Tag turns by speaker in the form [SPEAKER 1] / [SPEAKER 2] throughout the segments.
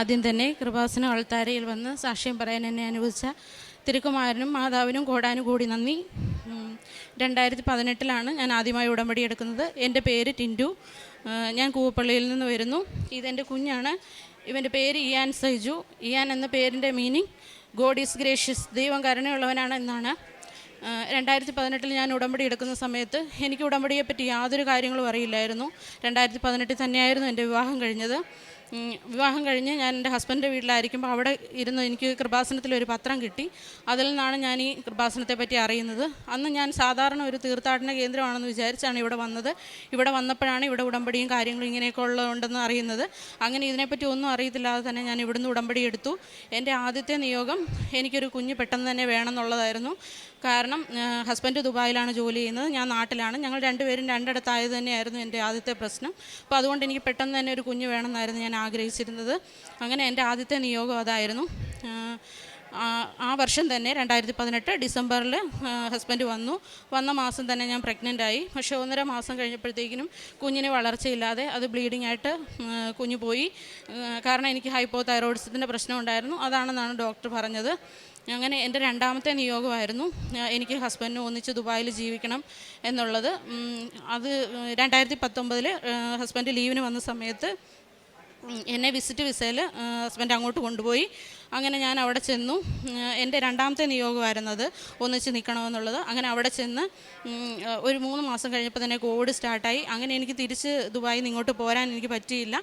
[SPEAKER 1] ആദ്യം തന്നെ കൃപാസന അൾത്താരയിൽ വന്ന് സാക്ഷ്യം പറയാൻ എന്നെ അനുവദിച്ച തിരുക്കുമാരനും മാതാവിനും കോടാനും കൂടി നന്ദി. രണ്ടായിരത്തി പതിനെട്ടിലാണ് ഞാൻ ആദ്യമായി ഉടമ്പടി എടുക്കുന്നത്. എന്റെ പേര് ടിന്റു ഞാൻ കൂവപ്പള്ളിയിൽ നിന്ന് വരുന്നു. ഇതെന്റെ കുഞ്ഞാണ്. ഇവന്റെ പേര് ഇയാൻ സൈജു. ഇയാൻ എന്ന പേരിന്റെ മീനിങ് ഗോഡ് ഈസ് ഗ്രേഷ്യസ് ദൈവം കരുണയുള്ളവനാണ് എന്നാണ്. രണ്ടായിരത്തി പതിനെട്ടിൽ ഞാൻ ഉടമ്പടി എടുക്കുന്ന സമയത്ത് എനിക്ക് ഉടമ്പടിയെപ്പറ്റി യാതൊരു കാര്യങ്ങളും അറിയില്ലായിരുന്നു. രണ്ടായിരത്തി പതിനെട്ടിൽ തന്നെയായിരുന്നു എന്റെ വിവാഹം കഴിഞ്ഞത്. വിവാഹം കഴിഞ്ഞ് ഞാൻ എന്റെ ഹസ്ബൻഡിന്റെ വീട്ടിലായിരിക്കുമ്പോൾ അവിടെ ഇരുന്ന് എനിക്ക് കൃപാസനത്തിൽ ഒരു പത്രം കിട്ടി. അതിൽ നിന്നാണ് ഞാൻ ഈ കൃപാസനത്തെ പറ്റി അറിയുന്നത്. അന്ന് ഞാൻ സാധാരണ ഒരു തീർത്ഥാടന കേന്ദ്രമാണെന്ന് വിചാരിച്ചാണ് ഇവിടെ വന്നത്. ഇവിടെ വന്നപ്പോഴാണ് ഇവിടെ ഉടമ്പടിയും കാര്യങ്ങളും ഇങ്ങനെയൊക്കെ ഉള്ളതുണ്ടെന്ന് അറിയുന്നത്. അങ്ങനെ ഇതിനെപ്പറ്റി ഒന്നും അറിയത്തില്ലാതെ തന്നെ ഞാൻ ഇവിടുന്ന് ഉടമ്പടി എടുത്തു. എന്റെ ആദ്യത്തെ നിയോഗം എനിക്കൊരു കുഞ്ഞ് പെട്ടെന്ന് തന്നെ വേണമെന്നുള്ളതായിരുന്നു കാരണം ഹസ്ബൻഡ് ദുബായിലാണ് ജോലി ചെയ്യുന്നത് ഞാൻ നാട്ടിലാണ്. ഞങ്ങൾ രണ്ടുപേരും രണ്ടിടത്തായത് തന്നെയായിരുന്നു എന്റെ ആദ്യത്തെ പ്രശ്നം. അപ്പോൾ അതുകൊണ്ട് എനിക്ക് പെട്ടെന്ന് തന്നെ ഒരു കുഞ്ഞ് വേണമെന്നായിരുന്നു ഞാൻ ആഗ്രഹിച്ചിരുന്നത്. അങ്ങനെ എന്റെ ആദ്യത്തെ നിയോഗം അതായിരുന്നു. ആ, വർഷം തന്നെ രണ്ടായിരത്തി പതിനെട്ട് ഡിസംബറിൽ ഹസ്ബൻഡ് വന്നു. വന്ന മാസം തന്നെ ഞാൻ പ്രഗ്നന്റ് ആയി. പക്ഷേ ഒന്നര മാസം കഴിഞ്ഞപ്പോഴത്തേക്കിനും കുഞ്ഞിന് വളർച്ചയില്ലാതെ അത് ബ്ലീഡിംഗ് ആയിട്ട് കുഞ്ഞ് പോയി. കാരണം എനിക്ക് ഹൈപ്പോ തൈറോയിഡ്സത്തിന്റെ പ്രശ്നം ഉണ്ടായിരുന്നു. അതാണെന്നാണ് ഡോക്ടർ പറഞ്ഞത്. അങ്ങനെ എന്റെ രണ്ടാമത്തെ നിയോഗമായിരുന്നു. എനിക്ക് ഹസ്ബൻഡിനും ഒന്നിച്ച് ദുബായിൽ ജീവിക്കണം എന്നുള്ളത്. അത് രണ്ടായിരത്തി പത്തൊമ്പതിൽ ഹസ്ബൻഡ് ലീവിന് വന്ന സമയത്ത് എന്നെ വിസിറ്റ് വിസയിൽ ഹസ്ബൻഡ് അങ്ങോട്ട് കൊണ്ടുപോയി. അങ്ങനെ ഞാൻ അവിടെ ചെന്നു. എന്റെ രണ്ടാമത്തെ നിയോഗമായിരുന്നത് ഒന്നിച്ച് നിൽക്കണമെന്നുള്ളത്. അങ്ങനെ അവിടെ ചെന്ന് ഒരു മൂന്ന് മാസം കഴിഞ്ഞപ്പോൾ തന്നെ കോവിഡ് സ്റ്റാർട്ടായി. അങ്ങനെ എനിക്ക് തിരിച്ച് ദുബായിൽ നിന്ന് ഇങ്ങോട്ട് പോരാൻ എനിക്ക് പറ്റിയില്ല.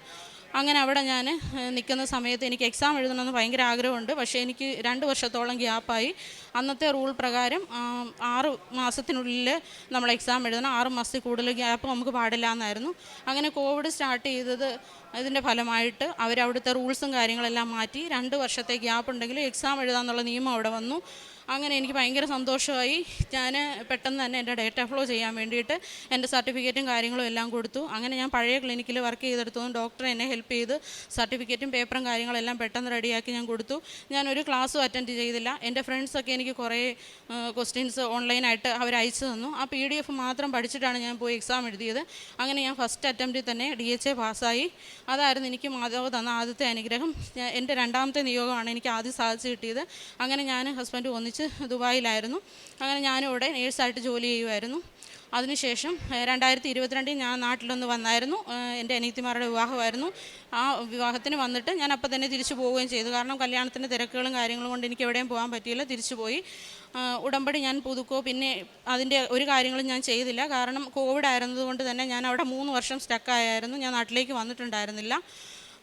[SPEAKER 1] അങ്ങനെ അവിടെ ഞാൻ നിൽക്കുന്ന സമയത്ത് എനിക്ക് എക്സാം എഴുതണമെന്ന് ഭയങ്കര ആഗ്രഹമുണ്ട്. പക്ഷേ എനിക്ക് രണ്ട് വർഷത്തോളം ഗ്യാപ്പായി അന്നത്തെ റൂൾ പ്രകാരം ആറ് മാസത്തിനുള്ളിൽ നമ്മൾ എക്സാം എഴുതണം. ആറ് മാസത്തിൽ കൂടുതൽ ഗ്യാപ്പ് നമുക്ക് പാടില്ല എന്നായിരുന്നു. അങ്ങനെ കോവിഡ് സ്റ്റാർട്ട് ചെയ്തത് അതിന്റെ ഫലമായിട്ട് അവരവിടുത്തെ റൂൾസും കാര്യങ്ങളെല്ലാം മാറ്റി. രണ്ട് വർഷത്തെ ഗ്യാപ്പ് ഉണ്ടെങ്കിലും എക്സാം എഴുതാമെന്നുള്ള നിയമം അവിടെ വന്നു. അങ്ങനെ എനിക്ക് ഭയങ്കര സന്തോഷമായി. ഞാൻ പെട്ടെന്ന് തന്നെ എന്റെ ഡേറ്റ ഫ്ലോ ചെയ്യാൻ വേണ്ടിയിട്ട് എന്റെ സർട്ടിഫിക്കറ്റും കാര്യങ്ങളും എല്ലാം കൊടുത്തു. അങ്ങനെ ഞാൻ പഴയ ക്ലിനിക്കിൽ വർക്ക് ചെയ്തെടുത്തതും ഡോക്ടർ എന്നെ ഹെൽപ്പ് ചെയ്ത് സർട്ടിഫിക്കറ്റും പേപ്പറും കാര്യങ്ങളെല്ലാം പെട്ടെന്ന് റെഡിയാക്കി ഞാൻ കൊടുത്തു. ഞാൻ ഒരു ക്ലാസ്സും അറ്റൻഡ് ചെയ്തില്ല. എന്റെ ഫ്രണ്ട്സൊക്കെ എനിക്ക് കുറേ ക്വസ്റ്റ്യൻസ് ഓൺലൈനായിട്ട് അവർ അയച്ചു തന്നു. ആ പി ഡി എഫ് മാത്രം പഠിച്ചിട്ടാണ് ഞാൻ പോയി എക്സാം എഴുതിയത്. അങ്ങനെ ഞാൻ ഫസ്റ്റ് അറ്റംപ്റ്റിൽ തന്നെ ഡി എച്ച് എ പാസ്സായി അതായിരുന്നു എനിക്ക് മാതാവ് തന്ന ആദ്യത്തെ അനുഗ്രഹം. എന്റെ രണ്ടാമത്തെ നിയോഗമാണ് എനിക്ക് ആദ്യം സാധിച്ചു കിട്ടിയത്. അങ്ങനെ ഞാൻ ഹസ്ബൻഡ് ഒന്നിച്ച് ദുബായിലായിരുന്നു. അങ്ങനെ ഞാനും ഇവിടെ നേഴ്സായിട്ട് ജോലി ചെയ്യുമായിരുന്നു അതിനുശേഷം രണ്ടായിരത്തി ഇരുപത്തിരണ്ടിൽ ഞാൻ നാട്ടിലൊന്ന് വന്നായിരുന്നു. എന്റെ അനിയത്തിമാരുടെ വിവാഹമായിരുന്നു. ആ വിവാഹത്തിന് വന്നിട്ട് ഞാൻ അപ്പം തന്നെ തിരിച്ചു പോവുകയും ചെയ്തു. കാരണം കല്യാണത്തിന്റെ തിരക്കുകളും കാര്യങ്ങളും കൊണ്ട് എനിക്ക് എവിടെയും പോകാൻ പറ്റിയില്ല. തിരിച്ചു പോയി. ഉടമ്പടി ഞാൻ പുതുക്കോ പിന്നെ അതിന്റെ ഒരു കാര്യങ്ങളും ഞാൻ ചെയ്തില്ല. കാരണം കോവിഡ് ആയിരുന്നതുകൊണ്ട് തന്നെ ഞാൻ അവിടെ മൂന്ന് വർഷം സ്റ്റക്കായായിരുന്നു. ഞാൻ നാട്ടിലേക്ക് വന്നിട്ടുണ്ടായിരുന്നില്ല.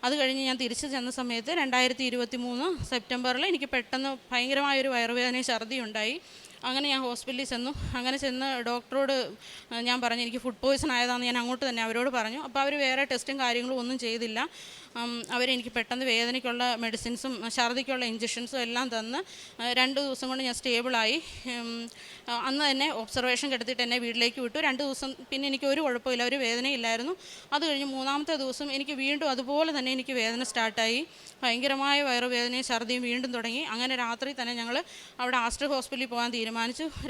[SPEAKER 1] അത് കഴിഞ്ഞ് ഞാൻ തിരിച്ചു ചെന്ന സമയത്ത് രണ്ടായിരത്തി ഇരുപത്തി മൂന്ന് സെപ്റ്റംബറിൽ എനിക്ക് പെട്ടെന്ന് ഭയങ്കരമായൊരു വയറുവേദനയും ഛർദി ഉണ്ടായി. അങ്ങനെ ഞാൻ ഹോസ്പിറ്റലിൽ ചെന്നു. അങ്ങനെ ചെന്ന് ഡോക്ടറോട് ഞാൻ പറഞ്ഞു എനിക്ക് ഫുഡ് പോയ്സൺ ആയതാണെന്ന് ഞാൻ അങ്ങോട്ട് തന്നെ അവരോട് പറഞ്ഞു. അപ്പോൾ അവർ വേറെ ടെസ്റ്റും കാര്യങ്ങളും ഒന്നും ചെയ്തില്ല. അവരെനിക്ക് പെട്ടെന്ന് വേദനയ്ക്കുള്ള മെഡിസിൻസും ഛർദിക്കുള്ള ഇഞ്ചക്ഷൻസും എല്ലാം തന്ന് രണ്ട് ദിവസം കൊണ്ട് ഞാൻ സ്റ്റേബിളായി. അന്ന് തന്നെ ഒബ്സർവേഷൻ കിടത്തിയിട്ട് എന്നെ വീട്ടിലേക്ക് വിട്ടു. രണ്ട് ദിവസം പിന്നെ എനിക്ക് ഒരു കുഴപ്പമില്ല ഒരു വേദനയില്ലായിരുന്നു അത് കഴിഞ്ഞ് മൂന്നാമത്തെ ദിവസം എനിക്ക് വീണ്ടും അതുപോലെ തന്നെ എനിക്ക് വേദന സ്റ്റാർട്ടായി. ഭയങ്കരമായ വയറുവേദനയും ഛർദിയും വീണ്ടും തുടങ്ങി. അങ്ങനെ രാത്രി തന്നെ ഞങ്ങൾ അവിടെ ആസ്റ്റർ ഹോസ്പിറ്റലിൽ പോകാൻ തീരുമാനിച്ചു.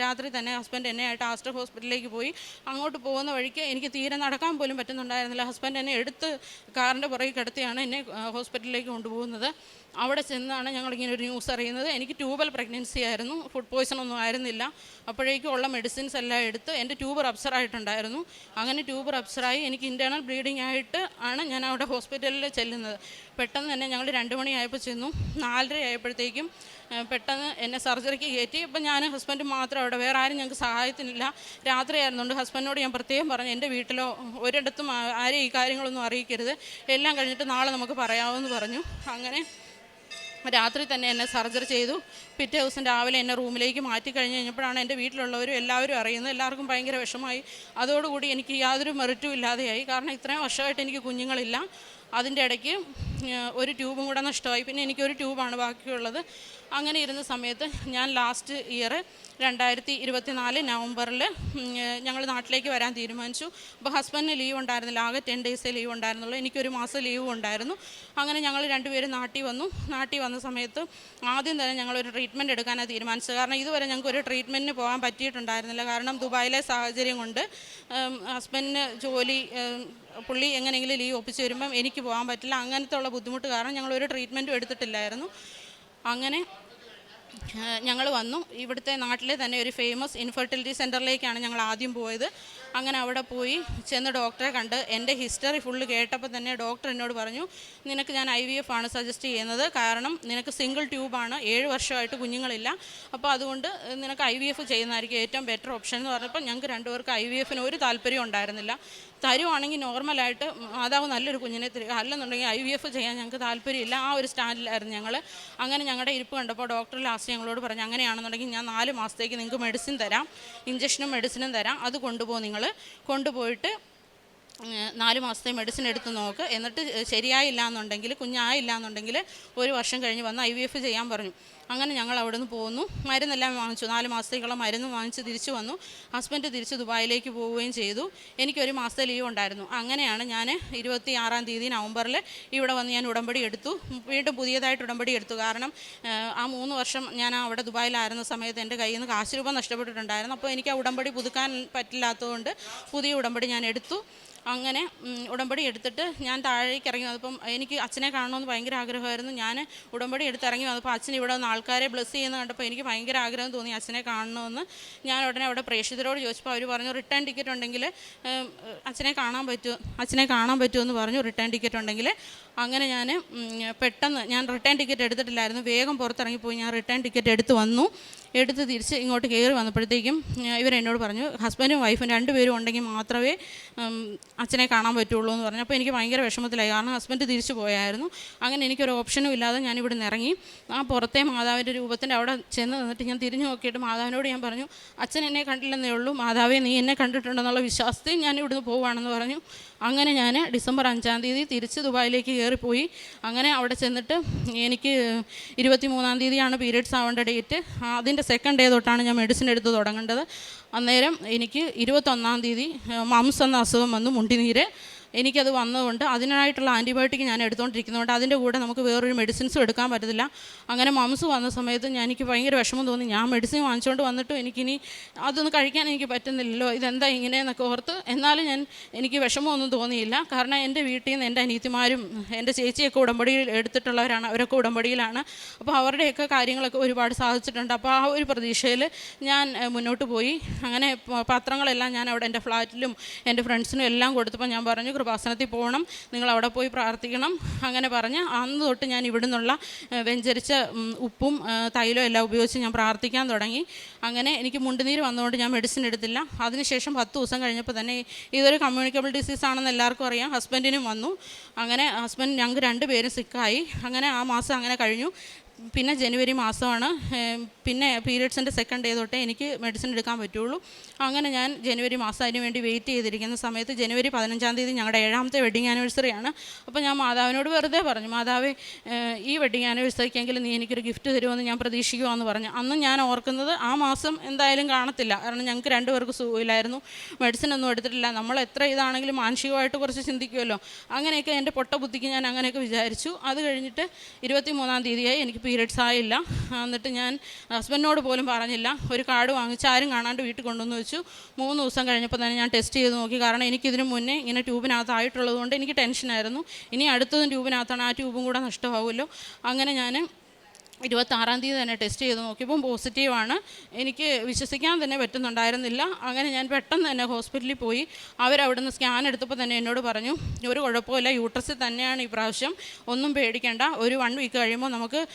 [SPEAKER 1] രാത്രി തന്നെ ഹസ്ബൻഡ് എന്നെ ആയിട്ട് ആസ്റ്റർ ഹോസ്പിറ്റലിലേക്ക് പോയി. അങ്ങോട്ട് പോകുന്ന വഴിക്ക് എനിക്ക് തീരെ നടക്കാൻ പോലും പറ്റുന്നുണ്ടായിരുന്നില്ല. ഹസ്ബൻഡ് എന്നെ എടുത്ത് കാറിന്റെ പുറകിൽ കിടത്തിയാണ് എന്നെ ഹോസ്പിറ്റലിലേക്ക് കൊണ്ടുപോകുന്നത്. അവിടെ ചെന്നാണ് ഞങ്ങളിങ്ങനെ ഒരു ന്യൂസ് അറിയുന്നത്. എനിക്ക് ട്യൂബൽ പ്രഗ്നൻസി ആയിരുന്നു. ഫുഡ് പോയ്സൺ ഒന്നും ആയിരുന്നില്ല. അപ്പോഴേക്കും ഉള്ള മെഡിസിൻസ് എല്ലാം എടുത്ത് എന്റെ ട്യൂബർ അപ്സറായിട്ടുണ്ടായിരുന്നു അങ്ങനെ ട്യൂബർ അപ്സറായി എനിക്ക് ഇന്റേർണൽ ബ്ലീഡിംഗ് ആയിട്ട് ആണ് ഞാൻ അവിടെ ഹോസ്പിറ്റലിൽ ചെല്ലുന്നത്. പെട്ടെന്ന് തന്നെ ഞങ്ങൾ രണ്ട് മണിയായപ്പോൾ ചെന്നു. നാലര ആയപ്പോഴത്തേക്കും പെട്ടെന്ന് എന്നെ സർജറിക്ക് കയറ്റി. ഇപ്പം ഞാൻ ഹസ്ബൻഡ് മാത്രം അവിടെ. വേറെ ആരും ഞങ്ങൾക്ക് സഹായത്തിനില്ല. രാത്രിയായിരുന്നുണ്ട് ഹസ്ബൻഡിനോട് ഞാൻ പ്രത്യേകം പറഞ്ഞു എന്റെ വീട്ടിലോ ഒരിടത്തും ആരെയും ഈ കാര്യങ്ങളൊന്നും അറിയിക്കരുത്. എല്ലാം കഴിഞ്ഞിട്ട് നാളെ നമുക്ക് പറയാമെന്ന് പറഞ്ഞു. അങ്ങനെ രാത്രി തന്നെ എന്നെ സർജറി ചെയ്തു. പിറ്റേ ദിവസം രാവിലെ എന്നെ റൂമിലേക്ക് മാറ്റി കഴിഞ്ഞ് കഴിഞ്ഞപ്പോഴാണ് എന്റെ വീട്ടിലുള്ളവരും എല്ലാവരും അറിയുന്നത്. എല്ലാവർക്കും ഭയങ്കര വിഷമമായി. അതോടുകൂടി എനിക്ക് യാതൊരു മെറിറ്റും ഇല്ലാതെയായി. കാരണം ഇത്രയും വർഷമായിട്ട് എനിക്ക് കുഞ്ഞുങ്ങളില്ല. അതിന്റെ ഇടയ്ക്ക് ഒരു ട്യൂബും കൂടെ നഷ്ടമായി. പിന്നെ എനിക്കൊരു ട്യൂബാണ് ബാക്കിയുള്ളത്. അങ്ങനെ ഇരുന്ന സമയത്ത് ഞാൻ ലാസ്റ്റ് ഇയർ രണ്ടായിരത്തി ഇരുപത്തി നാല് നവംബറിൽ ഞങ്ങൾ നാട്ടിലേക്ക് വരാൻ തീരുമാനിച്ചു. അപ്പോൾ ഹസ്ബൻഡിന് ലീവ് ഉണ്ടായിരുന്നില്ല. ആകെ ടെൻ ഡേയ്സ് ലീവ് ഉണ്ടായിരുന്നുള്ളൂ. എനിക്കൊരു മാസം ലീവ് ഉണ്ടായിരുന്നു. അങ്ങനെ ഞങ്ങൾ രണ്ടുപേരും നാട്ടിൽ വന്നു. നാട്ടിൽ വന്ന സമയത്ത് ആദ്യം തന്നെ ഞങ്ങളൊരു ട്രീറ്റ്മെന്റ് എടുക്കാനാണ് തീരുമാനിച്ചത്. കാരണം ഇതുവരെ ഞങ്ങൾക്ക് ഒരു ട്രീറ്റ്മെന്റിന് പോകാൻ പറ്റിയിട്ടുണ്ടായിരുന്നില്ല. കാരണം ദുബായിലെ സാഹചര്യം കൊണ്ട് ഹസ്ബൻഡിന് ജോലി പുള്ളി എങ്ങനെയെങ്കിലും ലീവ് ഒപ്പിച്ച് വരുമ്പം എനിക്ക് പോകാൻ പറ്റില്ല. അങ്ങനത്തെ ഉള്ള ബുദ്ധിമുട്ട് കാരണം ഞങ്ങൾ ഒരു ട്രീറ്റ്മെന്റും എടുത്തിട്ടില്ലായിരുന്നു. അങ്ങനെ ഞങ്ങൾ വന്നു. ഇവിടുത്തെ നാട്ടിലെ തന്നെ ഒരു ഫേമസ് ഇൻഫെർട്ടിലിറ്റി സെന്ററിലേക്കാണ് ഞങ്ങൾ ആദ്യം പോയത്. അങ്ങനെ അവിടെ പോയി ചെന്ന് ഡോക്ടറെ കണ്ട് എന്റെ ഹിസ്റ്ററി ഫുള്ള് കേട്ടപ്പോൾ തന്നെ ഡോക്ടർ എന്നോട് പറഞ്ഞു നിനക്ക് ഞാൻ ഐ വി എഫ് ആണ് സജസ്റ്റ് ചെയ്യുന്നത്. കാരണം നിനക്ക് സിംഗിൾ ട്യൂബാണ് ഏഴ് വർഷമായിട്ട് കുഞ്ഞുങ്ങളില്ല. അപ്പോൾ അതുകൊണ്ട് നിനക്ക് ഐ വി എഫ് ചെയ്യുന്നതായിരിക്കും ഏറ്റവും ബെറ്റർ ഓപ്ഷൻ എന്ന് പറഞ്ഞപ്പോൾ ഞങ്ങൾക്ക് രണ്ടുപേർക്ക് ഐ വി എഫിന് ഒരു താല്പര്യം ഉണ്ടായിരുന്നില്ല. തരുവാണെങ്കിൽ നോർമലായിട്ട് മാതാവ് നല്ലൊരു കുഞ്ഞിനെ തരിക അല്ലെന്നുണ്ടെങ്കിൽ ഐ വി എഫ് ചെയ്യാൻ ഞങ്ങൾക്ക് താല്പര്യമില്ല. ആ ഒരു സ്റ്റാൻഡിലായിരുന്നു ഞങ്ങൾ. അങ്ങനെ ഞങ്ങളുടെ ഇരിപ്പ് കണ്ടപ്പോൾ ഡോക്ടർ ലാസ്റ്റ് ഞങ്ങളോട് പറഞ്ഞു അങ്ങനെയാണെന്നുണ്ടെങ്കിൽ ഞാൻ നാല് മാസത്തേക്ക് നിങ്ങൾക്ക് മെഡിസിൻ തരാം. ഇഞ്ചക്ഷനും മെഡിസിനും തരാം. അത് കൊണ്ടുപോകും നിങ്ങൾ കൊണ്ടുപോയിട്ട് നാല് മാസത്തെ മെഡിസിൻ എടുത്ത് നോക്ക്. എന്നിട്ട് ശരിയായില്ല എന്നുണ്ടെങ്കിൽ കുഞ്ഞായില്ല എന്നുണ്ടെങ്കിൽ ഒരു വർഷം കഴിഞ്ഞ് വന്ന് ഐ വി എഫ് ചെയ്യാൻ പറഞ്ഞു. അങ്ങനെ ഞങ്ങൾ അവിടെ നിന്ന് പോന്നു. മരുന്നെല്ലാം വാങ്ങിച്ചു. നാല് മാസത്തേക്കുള്ള മരുന്ന് വാങ്ങിച്ച് തിരിച്ചു വന്നു. ഹസ്ബൻഡ് തിരിച്ച് ദുബായിലേക്ക് പോവുകയും ചെയ്തു. എനിക്കൊരു മാസത്തെ ലീവ് ഉണ്ടായിരുന്നു. അങ്ങനെയാണ് ഞാൻ ഇരുപത്തി ആറാം തീയതി നവംബറിൽ ഇവിടെ വന്ന് ഞാൻ ഉടമ്പടി എടുത്തു. വീണ്ടും പുതിയതായിട്ട് ഉടമ്പടി എടുത്തു. കാരണം ആ മൂന്ന് വർഷം ഞാൻ അവിടെ ദുബായിലായിരുന്ന സമയത്ത് എന്റെ കയ്യിൽ നിന്ന് കാശ് രൂപ നഷ്ടപ്പെട്ടിട്ടുണ്ടായിരുന്നു. അപ്പോൾ എനിക്ക് ആ ഉടമ്പടി പുതുക്കാൻ പറ്റില്ലാത്തതുകൊണ്ട് പുതിയ ഉടമ്പടി ഞാൻ എടുത്തു. അങ്ങനെ ഉടമ്പടി എടുത്തിട്ട് ഞാൻ താഴേക്ക് ഇറങ്ങി വന്നപ്പം എനിക്ക് അച്ഛനെ കാണണമെന്ന് ഭയങ്കര ആഗ്രഹമായിരുന്നു. ഞാൻ ഉടമ്പടി എടുത്ത് ഇറങ്ങി വന്നപ്പോൾ അച്ഛൻ ഇവിടെ വന്ന് ആൾക്കാരെ ബ്ലസ് ചെയ്യുന്ന കണ്ടപ്പോൾ എനിക്ക് ഭയങ്കര ആഗ്രഹം തോന്നി അച്ഛനെ കാണണമെന്ന്. ഞാൻ ഉടനെ അവിടെ പ്രേക്ഷിതരോട് ചോദിച്ചപ്പോൾ അവർ പറഞ്ഞു റിട്ടേൺ ടിക്കറ്റ് ഉണ്ടെങ്കിൽ അച്ഛനെ കാണാൻ പറ്റുമോ അച്ഛനെ കാണാൻ പറ്റുമെന്ന് പറഞ്ഞു റിട്ടേൺ ടിക്കറ്റ് ഉണ്ടെങ്കിൽ. അങ്ങനെ ഞാൻ പെട്ടെന്ന് ഞാൻ റിട്ടേൺ ടിക്കറ്റ് എടുത്തിട്ടില്ലായിരുന്നു. വേഗം പുറത്തിറങ്ങിപ്പോയി. ഞാൻ റിട്ടേൺ ടിക്കറ്റ് എടുത്ത് വന്നു. എടുത്ത് തിരിച്ച് ഇങ്ങോട്ട് കയറി വന്നപ്പോഴത്തേക്കും ഇവരെന്നോട് പറഞ്ഞു ഹസ്ബൻഡും വൈഫും രണ്ടുപേരും ഉണ്ടെങ്കിൽ മാത്രമേ അച്ഛനെ കാണാൻ പറ്റുള്ളൂ എന്ന് പറഞ്ഞപ്പോൾ എനിക്ക് ഭയങ്കര വിഷമത്തിലായി. കാരണം ഹസ്ബൻഡ് തിരിച്ചു പോയായിരുന്നു. അങ്ങനെ എനിക്കൊരു ഓപ്ഷനും ഇല്ലാതെ ഞാൻ ഇവിടെ ഇറങ്ങി. ആ പുറത്തെ മാതാവിന്റെ രൂപത്തിന്റെ അവിടെ ചെന്ന് നിന്നിട്ട് ഞാൻ തിരിഞ്ഞു നോക്കിയിട്ട് മാതാവിനോട് ഞാൻ പറഞ്ഞു അച്ഛൻ എന്നെ കണ്ടില്ലെന്നേ ഉള്ളൂ. മാതാവേ നീ എന്നെ കണ്ടിട്ടുണ്ടെന്നുള്ള വിശ്വാസത്തിൽ ഞാൻ ഇവിടുന്ന് പോവുകയാണെന്ന് പറഞ്ഞു. അങ്ങനെ ഞാൻ ഡിസംബർ അഞ്ചാം തീയതി തിരിച്ച് ദുബായിലേക്ക് കയറിപ്പോയി. അങ്ങനെ അവിടെ ചെന്നിട്ട് എനിക്ക് ഇരുപത്തി മൂന്നാം തീയതിയാണ് പീരീഡ്സ് ആവേണ്ട ഡേറ്റ്. അതിന്റെ സെക്കൻഡ് ഡേ തൊട്ടാണ് ഞാൻ മെഡിസിൻ എടുത്ത് തുടങ്ങേണ്ടത്. അന്നേരം എനിക്ക് ഇരുപത്തൊന്നാം തീയതി മംസ് എന്ന അസുഖം വന്നു മുണ്ടിനീര്. എനിക്കത് വന്നതുകൊണ്ട് അതിനായിട്ടുള്ള ആന്റിബയോട്ടിക് ഞാൻ എടുത്തുകൊണ്ടിരിക്കുന്നതുകൊണ്ട് അതിന്റെ കൂടെ നമുക്ക് വേറൊരു മെഡിസിൻസും എടുക്കാൻ പറ്റത്തില്ല. അങ്ങനെ മംസ് വന്ന സമയത്ത് ഞാൻ എനിക്ക് ഭയങ്കര വിഷമം തോന്നി. ഞാൻ മെഡിസിൻ വാങ്ങിച്ചുകൊണ്ട് വന്നിട്ടും എനിക്കിനി അതൊന്നും കഴിക്കാൻ എനിക്ക് പറ്റുന്നില്ലല്ലോ. ഇതെന്താ ഇങ്ങനെയെന്നൊക്കെ ഓർത്ത് എന്നാലും ഞാൻ എനിക്ക് വിഷമമൊന്നും തോന്നിയില്ല. കാരണം എന്റെ വീട്ടിൽ നിന്ന് എന്റെ അനിയത്തിമാരും എന്റെ ചേച്ചിയൊക്കെ ഉടമ്പടിയിൽ എടുത്തിട്ടുള്ളവരാണ്. അവരൊക്കെ ഉടമ്പടിയിലാണ്. അപ്പോൾ അവരുടെയൊക്കെ കാര്യങ്ങളൊക്കെ ഒരുപാട് സാധിച്ചിട്ടുണ്ട്. അപ്പോൾ ആ ഒരു പ്രതീക്ഷയിൽ ഞാൻ മുന്നോട്ട് പോയി. അങ്ങനെ പത്രങ്ങളെല്ലാം ഞാൻ അവിടെ എന്റെ ഫ്ലാറ്റിലും എന്റെ ഫ്രണ്ട്സിനും എല്ലാം കൊടുത്തപ്പോൾ ഞാൻ പറഞ്ഞു കൃപാസനത്തിൽ പോകണം നിങ്ങൾ അവിടെ പോയി പ്രാർത്ഥിക്കണം അങ്ങനെ പറഞ്ഞ് അന്ന് തൊട്ട് ഞാൻ ഇവിടെ നിന്നുള്ള വെഞ്ചരിച്ച ഉപ്പും തൈലോ എല്ലാം ഉപയോഗിച്ച് ഞാൻ പ്രാർത്ഥിക്കാൻ തുടങ്ങി. അങ്ങനെ എനിക്ക് മുണ്ടുനീര് വന്നതുകൊണ്ട് ഞാൻ മെഡിസിൻ എടുത്തില്ല. അതിനുശേഷം പത്ത് ദിവസം കഴിഞ്ഞപ്പോൾ തന്നെ ഇതൊരു കമ്മ്യൂണിക്കബിൾ ഡിസീസ് ആണെന്ന് എല്ലാവർക്കും അറിയാം. ഹസ്ബൻഡിനും വന്നു. അങ്ങനെ ഹസ്ബൻഡ് ഞങ്ങൾക്ക് രണ്ടുപേരും സിക്കായി അങ്ങനെ ആ മാസം അങ്ങനെ കഴിഞ്ഞു. പിന്നെ ജനുവരി മാസമാണ് പിന്നെ പീരിയഡ്സിന്റെ സെക്കൻഡ് ഡേ തൊട്ടേ എനിക്ക് മെഡിസിൻ എടുക്കാൻ പറ്റുള്ളൂ. അങ്ങനെ ഞാൻ ജനുവരി മാസം അതിന് വേണ്ടി വെയിറ്റ് ചെയ്തിരിക്കുന്ന സമയത്ത് ജനുവരി പതിനഞ്ചാം തീയതി ഞങ്ങളുടെ ഏഴാമത്തെ വെഡിങ് ആനിവേഴ്സറിയാണ് അപ്പോൾ ഞാൻ മാതാവിനോട് വെറുതെ പറഞ്ഞു മാതാവ് ഈ വെഡിങ് ആനിവേഴ്സറിക്കെങ്കിലും നീ എനിക്കൊരു ഗിഫ്റ്റ് തരുമെന്ന് ഞാൻ പ്രതീക്ഷിക്കുമെന്ന് പറഞ്ഞു. അന്ന് ഞാൻ ഓർക്കുന്നത് ആ മാസം എന്തായാലും കാണത്തില്ല. കാരണം ഞങ്ങൾക്ക് രണ്ടുപേർക്ക് സുഖമില്ലായിരുന്നു. മെഡിസിൻ ഒന്നും എടുത്തിട്ടില്ല. നമ്മൾ എത്ര ഇതാണെങ്കിലും മാനസികമായിട്ട് കുറച്ച് ചിന്തിക്കുമല്ലോ അങ്ങനെയൊക്കെ എന്റെ പൊട്ട ബുദ്ധിക്ക് ഞാൻ അങ്ങനെയൊക്കെ വിചാരിച്ചു. അത് കഴിഞ്ഞിട്ട് ഇരുപത്തി മൂന്നാം തീയതിയായി എനിക്ക് പീരിയഡ്സ് ആയില്ല. എന്നിട്ട് ഞാൻ ഹസ്ബൻഡിനോട് പോലും പറഞ്ഞില്ല. ഒരു കാർഡ് വാങ്ങിച്ച് ആരും കാണാണ്ട് വീട്ടിൽ കൊണ്ടുവന്ന് വെച്ചു. മൂന്ന് ദിവസം കഴിഞ്ഞപ്പോൾ തന്നെ ഞാൻ ടെസ്റ്റ് ചെയ്ത് നോക്കി. കാരണം എനിക്കിതിന് മുന്നേ ഇങ്ങനെ ട്യൂബിനകത്തായിട്ടുള്ളതുകൊണ്ട് എനിക്ക് ടെൻഷനായിരുന്നു. ഇനി അടുത്തതും ട്യൂബിനകത്താണ്. ആ ട്യൂബും കൂടെ നഷ്ടമാവുമല്ലോ. അങ്ങനെ ഞാൻ ഇരുപത്താറാം തീയതി തന്നെ ടെസ്റ്റ് ചെയ്ത് നോക്കിയപ്പം പോസിറ്റീവാണ് എനിക്ക് വിശ്വസിക്കാൻ തന്നെ പറ്റുന്നുണ്ടായിരുന്നില്ല. അങ്ങനെ ഞാൻ പെട്ടെന്ന് തന്നെ ഹോസ്പിറ്റലിൽ പോയി. അവരവിടുന്ന് സ്കാൻ എടുത്തപ്പോൾ തന്നെ എന്നോട് പറഞ്ഞു ഒരു കുഴപ്പമില്ല യൂട്രസിൽ തന്നെയാണ് ഈ പ്രാവശ്യം. ഒന്നും പേടിക്കേണ്ട. ഒരു വൺ വീക്ക് കഴിയുമ്പോൾ നമുക്ക്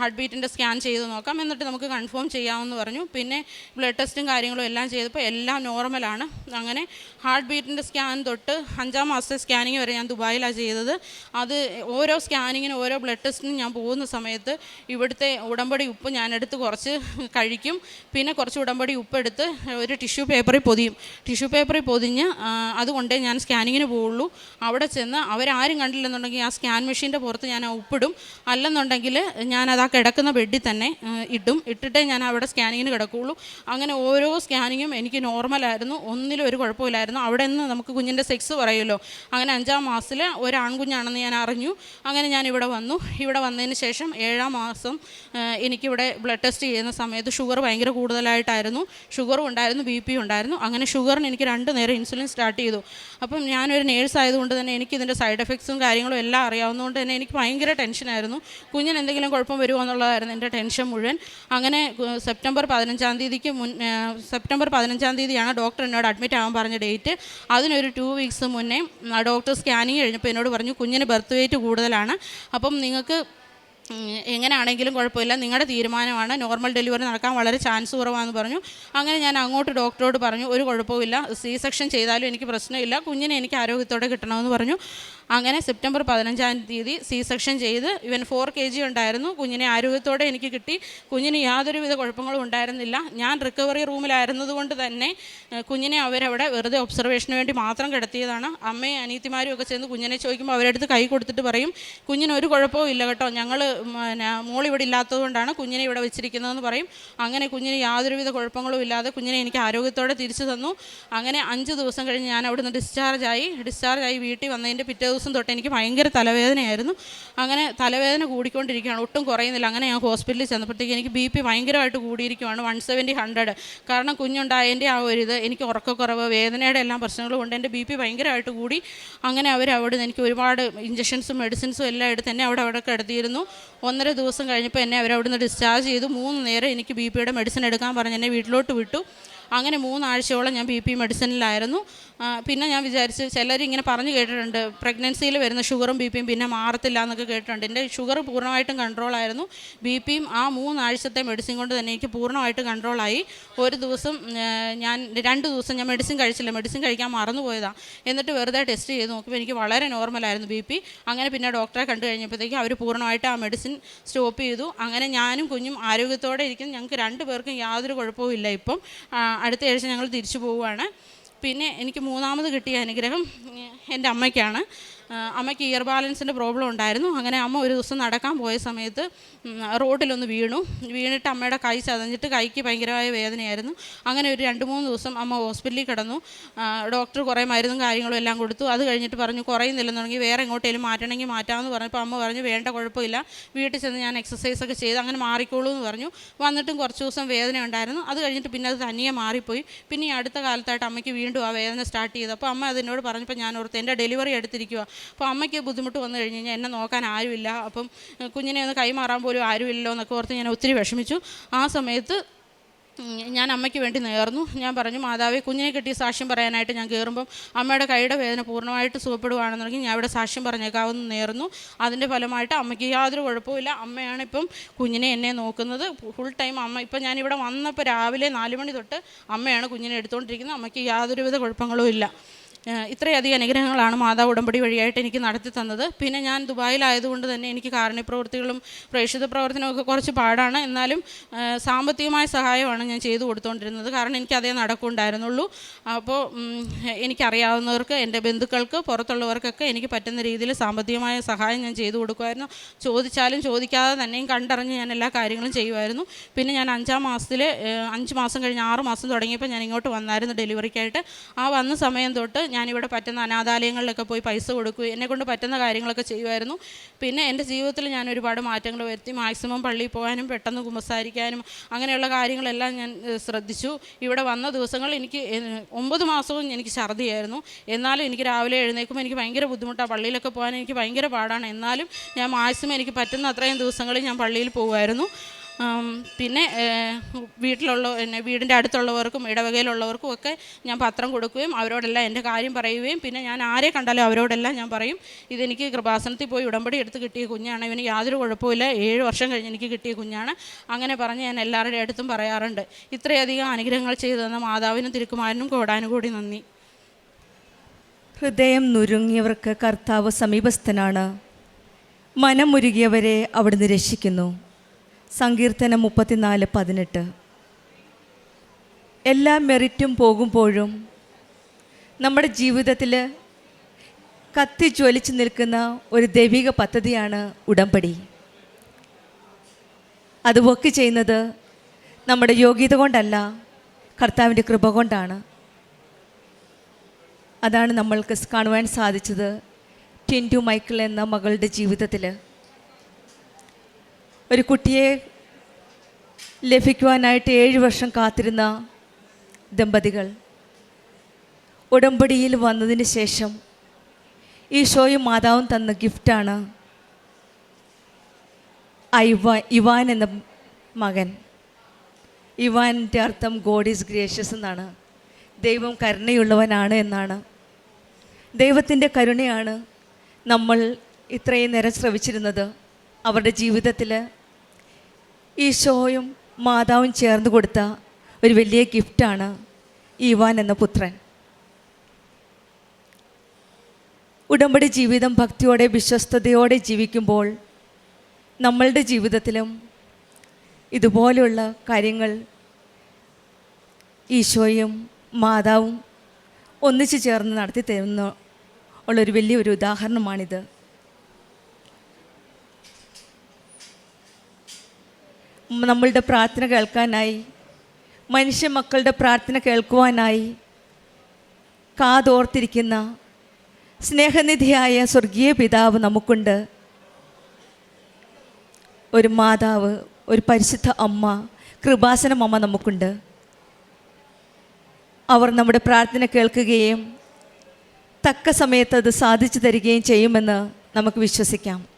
[SPEAKER 1] ഹാർട്ട് ബീറ്റിന്റെ സ്കാൻ ചെയ്ത് നോക്കാം. എന്നിട്ട് നമുക്ക് കൺഫേം ചെയ്യാമെന്ന് പറഞ്ഞു. പിന്നെ ബ്ലഡ് ടെസ്റ്റും കാര്യങ്ങളും എല്ലാം ചെയ്തപ്പോൾ എല്ലാം നോർമലാണ് അങ്ങനെ ഹാർട്ട് ബീറ്റിന്റെ സ്കാൻ തൊട്ട് അഞ്ചാം മാസത്തെ സ്കാനിങ് വരെ ഞാൻ ദുബായിലാണ് ചെയ്തത്. അത് ഓരോ സ്കാനിങ്ങിനും ഓരോ ബ്ലഡ് ടെസ്റ്റിനും ഞാൻ പോകുന്ന സമയത്ത് ഇവിടുത്തെ ഉടമ്പടി ഉപ്പ് ഞാനെടുത്ത് കുറച്ച് കഴിക്കും. പിന്നെ കുറച്ച് ഉടമ്പടി ഉപ്പ് എടുത്ത് ഒരു ടിഷ്യൂ പേപ്പറിൽ പൊതിയും. ടിഷ്യൂ പേപ്പറിൽ പൊതിഞ്ഞ് അതുകൊണ്ടേ ഞാൻ സ്കാനിങ്ങിന് പോവുള്ളൂ. അവിടെ ചെന്ന് അവരാരും കണ്ടില്ലെന്നുണ്ടെങ്കിൽ ആ സ്കാൻ മെഷീന്റെ പുറത്ത് ഞാൻ ആ ഉപ്പിടും. അല്ലെന്നുണ്ടെങ്കിൽ ഞാനത് ആ കിടക്കുന്ന ബെഡിൽ തന്നെ ഇടും. ഇട്ടിട്ടേ ഞാൻ അവിടെ സ്കാനിങ്ങിന് കിടക്കുകയുള്ളൂ. അങ്ങനെ ഓരോ സ്കാനിങ്ങും എനിക്ക് നോർമലായിരുന്നു ഒന്നിലും ഒരു കുഴപ്പമില്ലായിരുന്നു. അവിടെ നിന്ന് നമുക്ക് കുഞ്ഞിന്റെ സെക്സ് പറയുമല്ലോ അങ്ങനെ അഞ്ചാം മാസത്തിൽ ഒരു ആൺകുഞ്ഞാണെന്ന് ഞാൻ അറിഞ്ഞു. അങ്ങനെ ഞാൻ ഇവിടെ വന്നു. ഇവിടെ വന്നതിന് ശേഷം ഏഴാം മാസം ദിവസം എനിക്കിവിടെ ബ്ലഡ് ടെസ്റ്റ് ചെയ്യുന്ന സമയത്ത് ഷുഗർ ഭയങ്കര കൂടുതലായിട്ടായിരുന്നു. ഷുഗറും ഉണ്ടായിരുന്നു ബി പി ഉണ്ടായിരുന്നു. അങ്ങനെ ഷുഗറിന് എനിക്ക് രണ്ട് നേരം ഇൻസുലിൻ സ്റ്റാർട്ട് ചെയ്തു. അപ്പം ഞാനൊരു നേഴ്സ് ആയതുകൊണ്ട് തന്നെ എനിക്ക് ഇതിന്റെ സൈഡ് എഫക്ട്സും കാര്യങ്ങളും എല്ലാം അറിയാവുന്നതുകൊണ്ട് തന്നെ എനിക്ക് ഭയങ്കര ടെൻഷനായിരുന്നു കുഞ്ഞിന് എന്തെങ്കിലും കുഴപ്പം വരുമോ എന്നുള്ളതായിരുന്നു എന്റെ ടെൻഷൻ മുഴുവൻ. അങ്ങനെ സെപ്റ്റംബർ പതിനഞ്ചാം തീയതിക്ക് മുൻ സെപ്റ്റംബർ പതിനഞ്ചാം തീയതിയാണ് ഡോക്ടർ എന്നോട് അഡ്മിറ്റ് ആവാൻ പറഞ്ഞ ഡേറ്റ് അതിനൊരു ടു വീക്സ് മുന്നേ ഡോക്ടർ സ്കാനിങ് കഴിഞ്ഞപ്പോൾ എന്നോട് പറഞ്ഞു കുഞ്ഞിന് ബർത്ത് വെയിറ്റ് കൂടുതലാണ്. അപ്പം നിങ്ങൾക്ക് എങ്ങനെയാണെങ്കിലും കുഴപ്പമില്ല. നിങ്ങളുടെ തീരുമാനമാണ്. നോർമൽ ഡെലിവറി നടക്കാൻ വളരെ ചാൻസ് കുറവാണെന്ന് പറഞ്ഞു. അങ്ങനെ ഞാൻ അങ്ങോട്ട് ഡോക്ടറോട് പറഞ്ഞു ഒരു കുഴപ്പമില്ല സി സെക്ഷൻ ചെയ്താലും എനിക്ക് പ്രശ്നമില്ല. കുഞ്ഞിനെ എനിക്ക് ആരോഗ്യത്തോടെ കിട്ടണമെന്ന് പറഞ്ഞു. അങ്ങനെ സെപ്റ്റംബർ പതിനഞ്ചാം തീയതി സി സെക്ഷൻ ചെയ്ത് ഇവൻ ഫോർ കെ ജി ഉണ്ടായിരുന്നു. കുഞ്ഞിനെ ആരോഗ്യത്തോടെ എനിക്ക് കിട്ടി. കുഞ്ഞിന് യാതൊരുവിധ കുഴപ്പങ്ങളും ഉണ്ടായിരുന്നില്ല. ഞാൻ റിക്കവറി റൂമിലായിരുന്നതുകൊണ്ട് തന്നെ കുഞ്ഞിനെ അവരവിടെ വെറുതെ ഒബ്സർവേഷന് വേണ്ടി മാത്രം കിടത്തിയതാണ്. അമ്മയും അനീത്തിമാരും ഒക്കെ ചെന്ന് കുഞ്ഞിനെ ചോദിക്കുമ്പോൾ അവരെടുത്ത് കൈ കൊടുത്തിട്ട് പറയും കുഞ്ഞിന് ഒരു കുഴപ്പവും ഇല്ല കേട്ടോ. ഞങ്ങൾ പിന്നെ മോളിവിടെ ഇല്ലാത്തതുകൊണ്ടാണ് കുഞ്ഞിനെ ഇവിടെ വെച്ചിരിക്കുന്നതെന്ന് പറയും. അങ്ങനെ കുഞ്ഞിന് യാതൊരുവിധ കുഴപ്പങ്ങളും ഇല്ലാതെ കുഞ്ഞിനെ എനിക്ക് ആരോഗ്യത്തോടെ തിരിച്ചു തന്നു. അങ്ങനെ അഞ്ച് ദിവസം കഴിഞ്ഞ് ഞാൻ അവിടുന്ന് ഡിസ്ചാർജ് ആയി. ഡിസ്ചാർജ് ആയി വീട്ടിൽ വന്നതിന്റെ പിറ്റേ ദിവസം തൊട്ട് എനിക്ക് ഭയങ്കര തലവേദനയായിരുന്നു. അങ്ങനെ തലവേദന കൂടിക്കൊണ്ടിരിക്കുകയാണ്. ഒട്ടും കുറയുന്നില്ല. അങ്ങനെ ഞാൻ ഹോസ്പിറ്റലിൽ ചെന്നപ്പോഴത്തേക്ക് എനിക്ക് ബി പി ഭയങ്കരമായിട്ട് കൂടിയിരിക്കുകയാണ് വൺ സെവന്റി ഹൺഡ്രഡ് കാരണം കുഞ്ഞുണ്ടായതിന്റെ ആ ഒരു ഇത് എനിക്ക് ഉറക്കക്കുറവ് വേദനയുടെ എല്ലാം പ്രശ്നങ്ങളും കൊണ്ട് എന്റെ ബി പി ഭയങ്കരമായിട്ട് കൂടി. അങ്ങനെ അവർ അവിടെ നിന്ന് എനിക്ക് ഒരുപാട് ഇഞ്ചക്ഷൻസും മെഡിസിൻസും എല്ലാം എടുത്ത് എന്നെ അവിടെ അവിടെ കിടത്തിയിരുന്നു. ഒന്നര ദിവസം കഴിഞ്ഞപ്പോൾ എന്നെ അവർ നിന്ന് ഡിസ്ചാർജ് ചെയ്തു. മൂന്ന് നേരം എനിക്ക് ബി പിയുടെ മെഡിസിൻ എടുക്കാൻ പറഞ്ഞ് എന്നെ വീട്ടിലോട്ട് വിട്ടു. അങ്ങനെ മൂന്നാഴ്ചയോളം ഞാൻ ബി പി മെഡിസിനിലായിരുന്നു. പിന്നെ ഞാൻ വിചാരിച്ച് ചിലരിങ്ങനെ പറഞ്ഞു കേട്ടിട്ടുണ്ട് പ്രഗ്നൻസിയിൽ വരുന്ന ഷുഗറും ബി പിയും പിന്നെ മാറത്തില്ല എന്നൊക്കെ കേട്ടിട്ടുണ്ട്. എന്റെ ഷുഗർ പൂർണമായിട്ടും കൺട്രോളായിരുന്നു ബി പിയും ആ മൂന്നാഴ്ചത്തെ മെഡിസിൻ കൊണ്ട് തന്നെ എനിക്ക് പൂർണമായിട്ട് കൺട്രോളായി ഒരു ദിവസം ഞാൻ രണ്ട് ദിവസം ഞാൻ മെഡിസിൻ കഴിച്ചില്ല. മെഡിസിൻ കഴിക്കാൻ മറന്നുപോയതാണ് എന്നിട്ട് വെറുതെ ടെസ്റ്റ് ചെയ്ത് നോക്കുമ്പോൾ എനിക്ക് വളരെ നോർമലായിരുന്നു ബി പി. അങ്ങനെ പിന്നെ ഡോക്ടറെ കണ്ടു കഴിഞ്ഞപ്പോഴത്തേക്ക് അവർ പൂർണമായിട്ട് ആ മെഡിസിൻ സ്റ്റോപ്പ് ചെയ്തു. അങ്ങനെ ഞാനും കുഞ്ഞും ആരോഗ്യത്തോടെ ഇരിക്കുന്നു. ഞങ്ങൾക്ക് രണ്ട് പേർക്കും യാതൊരു കുഴപ്പവും ഇല്ല ഇപ്പം. അടുത്ത ആഴ്ച ഞങ്ങൾ തിരിച്ചു പോവുകയാണ്. പിന്നെ എനിക്ക് മൂന്നാമത് കിട്ടിയ അനുഗ്രഹം എന്റെ അമ്മയ്ക്കാണ്. അമ്മയ്ക്ക് ഇയർ ബാലൻസിന്റെ പ്രോബ്ലം ഉണ്ടായിരുന്നു. അങ്ങനെ അമ്മ ഒരു ദിവസം നടക്കാൻ പോയ സമയത്ത് റോഡിലൊന്ന് വീണു. വീണിട്ട് അമ്മയുടെ കൈ ചതഞ്ഞിട്ട് കൈക്ക് ഭയങ്കരമായ വേദനയായിരുന്നു. അങ്ങനെ ഒരു രണ്ട് മൂന്ന് ദിവസം അമ്മ ഹോസ്പിറ്റലിൽ കിടന്നു. ഡോക്ടർ കുറേ മരുന്നും കാര്യങ്ങളും എല്ലാം കൊടുത്തു. അത് കഴിഞ്ഞിട്ട് പറഞ്ഞു കുറയുന്നില്ലെന്നുണ്ടെങ്കിൽ വേറെ എങ്ങോട്ടേലും മാറ്റണമെങ്കിൽ മാറ്റാമെന്ന് പറഞ്ഞപ്പോൾ അമ്മ പറഞ്ഞു വേണ്ട കുഴപ്പമില്ല. വീട്ടിൽ ചെന്ന് ഞാൻ എക്സസൈസ് ഒക്കെ ചെയ്ത് അങ്ങനെ മാറിക്കോളൂ എന്ന് പറഞ്ഞു. വന്നിട്ടും കുറച്ച് ദിവസം വേദന ഉണ്ടായിരുന്നു. അത് കഴിഞ്ഞിട്ട് പിന്നെ അത് തനിയെ മാറിപ്പോയി. പിന്നെ ഈ അടുത്ത കാലത്തായിട്ട് അമ്മയ്ക്ക് വീണ്ടും ആ വേദന സ്റ്റാർട്ട് ചെയ്തു. അപ്പോൾ അമ്മ അതിനോട് പറഞ്ഞപ്പോൾ ഞാൻ ഓർത്ത് എന്റെ ഡെലിവറി എടുത്തിരിക്കുക അപ്പോൾ അമ്മയ്ക്ക് ബുദ്ധിമുട്ട് വന്നു കഴിഞ്ഞ് കഴിഞ്ഞാൽ എന്നെ നോക്കാൻ ആരുമില്ല. അപ്പം കുഞ്ഞിനെ ഒന്ന് കൈമാറാൻ പോലും ആരുമില്ലല്ലോ എന്നൊക്കെ ഓർത്ത് ഞാൻ ഒത്തിരി വിഷമിച്ചു. ആ സമയത്ത് ഞാൻ അമ്മയ്ക്ക് വേണ്ടി നേർന്നു. ഞാൻ പറഞ്ഞു മാതാവെ കുഞ്ഞിനെ കിട്ടിയ സാക്ഷ്യം പറയാനായിട്ട് ഞാൻ കയറുമ്പം അമ്മയുടെ കൈയുടെ വേദന പൂർണമായിട്ട് സുഖപ്പെടുവാണെന്നുണ്ടെങ്കിൽ ഞാൻ ഇവിടെ സാക്ഷ്യം പറഞ്ഞേക്കാവുന്ന നേർന്നു. അതിന്റെ ഫലമായിട്ട് അമ്മയ്ക്ക് യാതൊരു കുഴപ്പമില്ല അമ്മയാണ് ഇപ്പം കുഞ്ഞിനെ എന്നെ നോക്കുന്നത്. ഫുൾ ടൈം അമ്മ ഇപ്പം ഞാനിവിടെ വന്നപ്പോൾ രാവിലെ നാല് മണി തൊട്ട് അമ്മയാണ് കുഞ്ഞിനെ എടുത്തുകൊണ്ടിരിക്കുന്നത്. അമ്മയ്ക്ക് യാതൊരുവിധ കുഴപ്പങ്ങളും ഇല്ല. ഇത്രയധികം അനുഗ്രഹങ്ങളാണ് മാതാവ് ഉടമ്പടി വഴിയായിട്ട് എനിക്ക് നടത്തി തന്നത്. പിന്നെ ഞാൻ ദുബായിലായതുകൊണ്ട് തന്നെ എനിക്ക് കാരുണ്യ പ്രവൃത്തികളും പ്രേക്ഷിത പ്രവർത്തനമൊക്കെ കുറച്ച് പാടാണ്. എന്നാലും സാമ്പത്തികമായ സഹായമാണ് ഞാൻ ചെയ്തു കൊടുത്തുകൊണ്ടിരുന്നത് കാരണം എനിക്ക് അതേ നടക്കുണ്ടായിരുന്നുള്ളൂ. അപ്പോൾ എനിക്കറിയാവുന്നവർക്ക് എന്റെ ബന്ധുക്കൾക്ക് പുറത്തുള്ളവർക്കൊക്കെ എനിക്ക് പറ്റുന്ന രീതിയിൽ സാമ്പത്തികമായ സഹായം ഞാൻ ചെയ്തു കൊടുക്കുമായിരുന്നു. ചോദിച്ചാലും ചോദിക്കാതെ തന്നെയും കണ്ടറിഞ്ഞ് ഞാൻ എല്ലാ കാര്യങ്ങളും ചെയ്യുമായിരുന്നു. പിന്നെ ഞാൻ അഞ്ചാം മാസത്തിൽ അഞ്ച് മാസം കഴിഞ്ഞ് ആറ് മാസം തുടങ്ങിയപ്പോൾ ഞാൻ ഇങ്ങോട്ട് വന്നായിരുന്നു ഡെലിവറിക്കായിട്ട്. ആ വന്ന സമയം തൊട്ട് ഞാനിവിടെ പറ്റുന്ന അനാഥാലയങ്ങളിലൊക്കെ പോയി പൈസ കൊടുക്കുകയും എന്നെ കൊണ്ട് പറ്റുന്ന കാര്യങ്ങളൊക്കെ ചെയ്യുമായിരുന്നു. പിന്നെ എന്റെ ജീവിതത്തിൽ ഞാൻ ഒരുപാട് മാറ്റങ്ങൾ വരുത്തി. മാക്സിമം പള്ളിയിൽ പോകാനും പെട്ടെന്ന് കുമ്പസാരിക്കാനും അങ്ങനെയുള്ള കാര്യങ്ങളെല്ലാം ഞാൻ ശ്രദ്ധിച്ചു. ഇവിടെ വന്ന ദിവസങ്ങൾ എനിക്ക് ഒമ്പത് മാസവും എനിക്ക് ഛർദിയായിരുന്നു. എന്നാലും എനിക്ക് രാവിലെ എഴുന്നേൽക്കുമ്പോൾ എനിക്ക് ഭയങ്കര ബുദ്ധിമുട്ടാണ് പള്ളിയിലൊക്കെ പോകാൻ എനിക്ക് ഭയങ്കര പാടാണ്. എന്നാലും ഞാൻ മാക്സിമം എനിക്ക് പറ്റുന്ന അത്രയും ദിവസങ്ങളിൽ ഞാൻ പള്ളിയിൽ പോകുമായിരുന്നു. പിന്നെ വീട്ടിലുള്ള എന്നെ വീടിന്റെ അടുത്തുള്ളവർക്കും ഇടവകയിലുള്ളവർക്കും ഒക്കെ ഞാൻ പത്രം കൊടുക്കുകയും അവരോടെല്ലാം എന്റെ കാര്യം പറയുകയും പിന്നെ ഞാൻ ആരെ കണ്ടാലും അവരോടെല്ലാം ഞാൻ പറയും ഇതെനിക്ക് കൃപാസനത്തിൽ പോയി ഉടമ്പടി എടുത്ത് കിട്ടിയ കുഞ്ഞാണ് ഇവന് യാതൊരു കുഴപ്പമില്ല ഏഴ് വർഷം കഴിഞ്ഞ് എനിക്ക് കിട്ടിയ കുഞ്ഞാണ് അങ്ങനെ പറഞ്ഞ് ഞാൻ എല്ലാവരുടെ അടുത്തും പറയാറുണ്ട്. ഇത്രയധികം അനുഗ്രഹങ്ങൾ ചെയ്തു തന്ന മാതാവിനും തിരുക്കുമാരനും കോടാനും കൂടി നന്ദി.
[SPEAKER 2] ഹൃദയം നുരുങ്ങിയവർക്ക് കർത്താവ് സമീപസ്ഥനാണ്. മനമുരുകിയവരെ അവിടുന്ന് രക്ഷിക്കുന്നു. സങ്കീർത്തനം മുപ്പത്തിനാല് പതിനെട്ട്. എല്ലാ മെറിറ്റും പോകുമ്പോഴും നമ്മുടെ ജീവിതത്തിൽ കത്തി ജ്വലിച്ചു നിൽക്കുന്ന ഒരു ദൈവിക പദ്ധതിയാണ് ഉടമ്പടി. അത് വർക്ക് ചെയ്യുന്നത് നമ്മുടെ യോഗ്യത കൊണ്ടല്ല കർത്താവിന്റെ കൃപ കൊണ്ടാണ്. അതാണ് നമ്മൾക്ക് കാണുവാൻ സാധിച്ചത് ടിന്റു മൈക്കിൾ എന്ന മകളുടെ ജീവിതത്തിൽ ഒരു കുട്ടിയെ ലഭിക്കുവാനായിട്ട് ഏഴ് വർഷം കാത്തിരുന്ന ദമ്പതികൾ ഉടമ്പടിയിൽ വന്നതിന് ശേഷം ഈശോയും മാതാവും തന്ന ഗിഫ്റ്റാണ് ഐവാ ഇവാൻ എന്ന മകൻ. ഇവാന്റെ അർത്ഥം ഗോഡ് ഈസ് ഗ്രേഷ്യസ് എന്നാണ്. ദൈവം കരുണയുള്ളവനാണ് എന്നാണ്. ദൈവത്തിന്റെ കരുണയാണ് നമ്മൾ ഇത്രയും നേരം ശ്രവിച്ചിരുന്നത്. അവരുടെ ജീവിതത്തിൽ ഈശോയും മാതാവും ചേർന്ന് കൊടുത്ത ഒരു വലിയ ഗിഫ്റ്റാണ് ഈവാൻ എന്ന പുത്രൻ. ഉടമ്പടി ജീവിതം ഭക്തിയോടെ വിശ്വസ്തയോടെ ജീവിക്കുമ്പോൾ നമ്മളുടെ ജീവിതത്തിലും ഇതുപോലെയുള്ള കാര്യങ്ങൾ ഈശോയും മാതാവും ഒന്നിച്ചു ചേർന്ന് നടത്തി തരുന്ന ഉള്ളൊരു വലിയൊരു ഉദാഹരണമാണിത്. നമ്മളുടെ പ്രാർത്ഥന കേൾക്കാനായി മനുഷ്യ മക്കളുടെ പ്രാർത്ഥന കേൾക്കുവാനായി കാതോർത്തിരിക്കുന്ന സ്നേഹനിധിയായ സ്വർഗീയ പിതാവ് നമുക്കുണ്ട്. ഒരു മാതാവ് ഒരു പരിശുദ്ധ അമ്മ കൃപാസനം അമ്മ നമുക്കുണ്ട്. അവർ നമ്മുടെ പ്രാർത്ഥന കേൾക്കുകയും തക്ക സമയത്ത് അത് സാധിച്ചു തരികയും ചെയ്യുമെന്ന് നമുക്ക് വിശ്വസിക്കാം.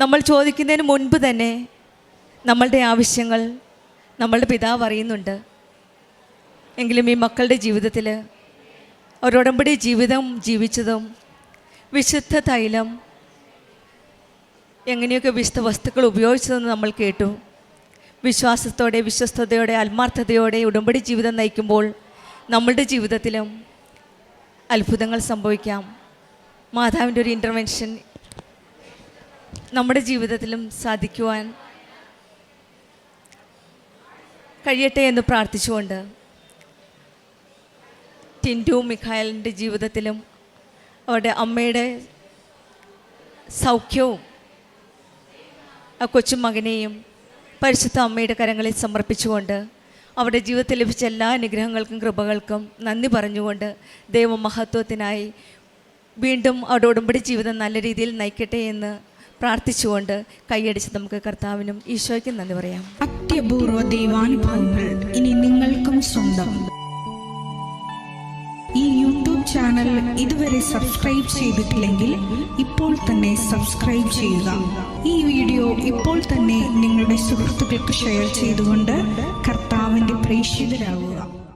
[SPEAKER 2] നമ്മൾ ചോദിക്കുന്നതിന് മുൻപ് തന്നെ നമ്മളുടെ ആവശ്യങ്ങൾ നമ്മളുടെ പിതാവ് അറിയുന്നുണ്ട്. എങ്കിലും ഈ മക്കളുടെ ജീവിതത്തിൽ ഒരുടമ്പടി ജീവിതം ജീവിച്ചതും വിശുദ്ധ തൈലം എങ്ങനെയൊക്കെ വിശുദ്ധ വസ്തുക്കൾ ഉപയോഗിച്ചതെന്ന് നമ്മൾ കേട്ടു. വിശ്വാസത്തോടെ വിശ്വസ്തയോടെ ആത്മാർത്ഥതയോടെ ഉടമ്പടി ജീവിതം നയിക്കുമ്പോൾ നമ്മളുടെ ജീവിതത്തിലും അത്ഭുതങ്ങൾ സംഭവിക്കാം. മാതാവിന്റെ ഒരു ഇന്റർവെൻഷൻ നമ്മുടെ ജീവിതത്തിലും സാധിക്കുവാൻ കഴിയട്ടെ എന്ന് പ്രാർത്ഥിച്ചുകൊണ്ട് ടിന്റു മിഖായലിന്റെ ജീവിതത്തിലും അവരുടെ അമ്മയുടെ സൗഖ്യവും ആ കൊച്ചുമകനെയും പരിശുദ്ധ അമ്മയുടെ കരങ്ങളിൽ സമർപ്പിച്ചുകൊണ്ട് അവരുടെ ജീവിതത്തിൽ ലഭിച്ച എല്ലാ അനുഗ്രഹങ്ങൾക്കും കൃപകൾക്കും നന്ദി പറഞ്ഞുകൊണ്ട് ദൈവമഹത്വത്തിനായി വീണ്ടും അവരുടെ ഉടമ്പടി ജീവിതം നല്ല രീതിയിൽ നയിക്കട്ടെ എന്ന് പ്രാർത്ഥിച്ചുകൊണ്ട് കൈയടിച്ച് നമുക്ക് കർത്താവിനും ഈശോയ്ക്കും നന്ദി പറയാം.
[SPEAKER 3] അത്യപൂർവ ദൈവാനുഭവങ്ങൾ ഇനി നിങ്ങൾക്കും സ്വന്തം. ഈ യൂട്യൂബ് ചാനൽ ഇതുവരെ സബ്സ്ക്രൈബ് ചെയ്തിട്ടില്ലെങ്കിൽ ഇപ്പോൾ തന്നെ സബ്സ്ക്രൈബ് ചെയ്യുക. ഈ വീഡിയോ ഇപ്പോൾ തന്നെ നിങ്ങളുടെ സുഹൃത്തുക്കൾക്ക് ഷെയർ ചെയ്തുകൊണ്ട് കർത്താവിന്റെ പ്രേക്ഷിതരാകുക